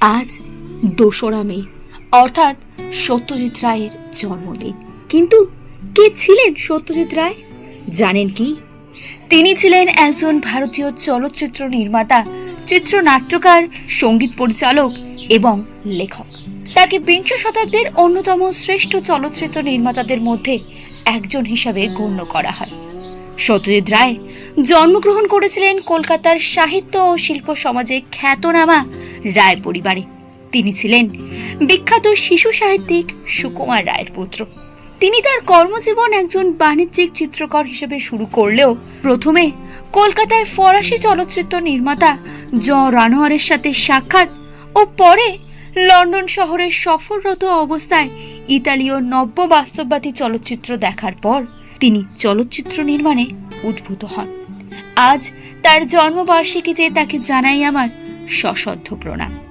আজ দোসরা মে, অর্থাৎ সত্যজিৎ রায়ের জন্মদিন। কিন্তু কে ছিলেন সত্যজিৎ রায়? জানেন কি? তিনি ছিলেন একজন ভারতীয় চলচ্চিত্র নির্মাতা, চিত্রনাট্যকার, সংগীত পরিচালক এবং লেখক। তাকে বিংশ শতাব্দীর অন্যতম শ্রেষ্ঠ চলচ্চিত্র নির্মাতাদের মধ্যে একজন হিসাবে গণ্য করা হয়। সত্যজিৎ রায় জন্মগ্রহণ করেছিলেন কলকাতার সাহিত্য ও শিল্প সমাজে খ্যাতনামা রায় পরিবারে। তিনি ছিলেন বিখ্যাত শিশু সাহিত্যিক সুকুমার রায়ের পুত্র। তিনি তার কর্মজীবন একজন বাণিজ্যিক চিত্রকর হিসেবে শুরু করলেও প্রথমে কলকাতায় ফরাসি চলচ্চিত্র নির্মাতা জ. রানোয়ারের সাথে সাক্ষাৎ ও পরে লন্ডন শহরে সফররত অবস্থায় ইতালীয় নব্য বাস্তববাদী চলচ্চিত্র দেখার পর তিনি চলচ্চিত্র নির্মাণে উদ্ভূত হন। আজ তার জন্মবার্ষিকীতে তাকে জানাই আমার সশ্রদ্ধ প্রণাম।